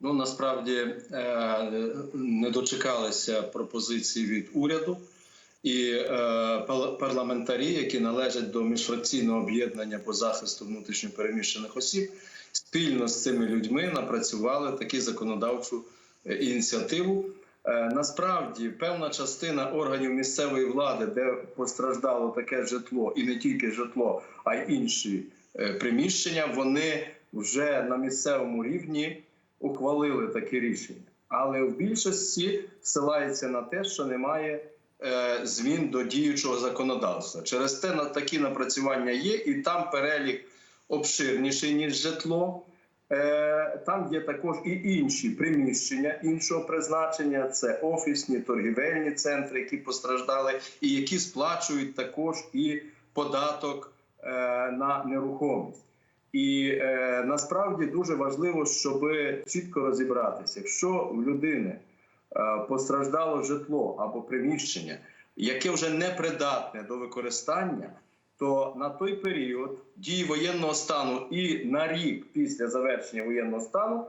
Ну насправді е, не дочекалися пропозиції від уряду і е, парламентарі, які належать до міжфракційного об'єднання по захисту внутрішньопереміщених осіб, спільно з цими людьми напрацювали таку законодавчу е, ініціативу. Насправді певна частина органів місцевої влади, де постраждало таке житло, і не тільки житло, а й інші приміщення, вони вже на місцевому рівні ухвалили таке рішення. Але в більшості ссилається на те, що немає е, змін до діючого законодавства. Через те на такі напрацювання є, і там перелік обширніший ніж житло. Е, Там є також і інші приміщення іншого призначення: це офісні торгівельні центри, які постраждали, і які сплачують також і податок е, на нерухомість. І е, насправді дуже важливо, щоб чітко розібратися, якщо в людини е, постраждало житло або приміщення, яке вже не придатне до використання, то на той період дії воєнного стану і на рік після завершення воєнного стану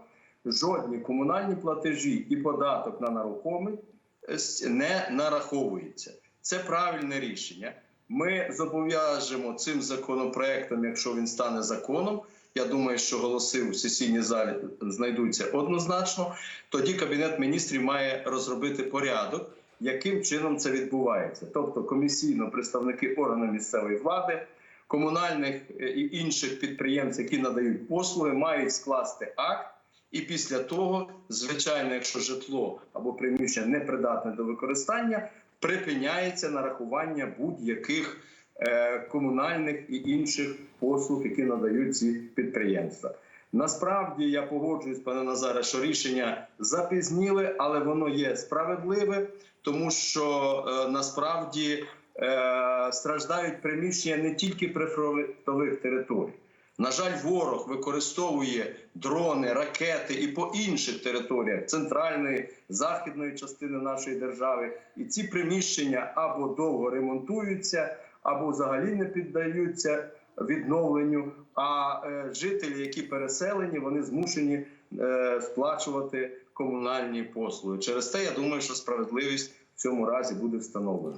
жодні комунальні платежі і податок на нерухомість не нараховується. Це правильне рішення. Ми зобов'яжемо цим законопроектом, якщо він стане законом. Я думаю, що голоси в сесійній залі знайдуться однозначно. Тоді кабінет міністрів має розробити порядок, яким чином це відбувається. Тобто комісійно представники органів місцевої влади, комунальних е, і інших підприємців, які надають послуги, мають скласти акт. І після того, звичайно, якщо житло або приміщення не придатне до використання, припиняється нарахування будь-яких е, комунальних і інших послуг, які надають ці підприємства. Насправді я погоджуюсь, пане Назаре, що рішення запізніли, але воно є справедливе, тому що е, насправді е, страждають приміщення не тільки прифронтових територій. На жаль, ворог використовує дрони, ракети і по інших територіях центральної західної частини нашої держави. І ці приміщення або довго ремонтуються, або взагалі не піддаються відновленню. А е, жителі, які переселені, вони змушені е, сплачувати комунальні послуги. Через те я думаю, що справедливість в цьому разі буде встановлена.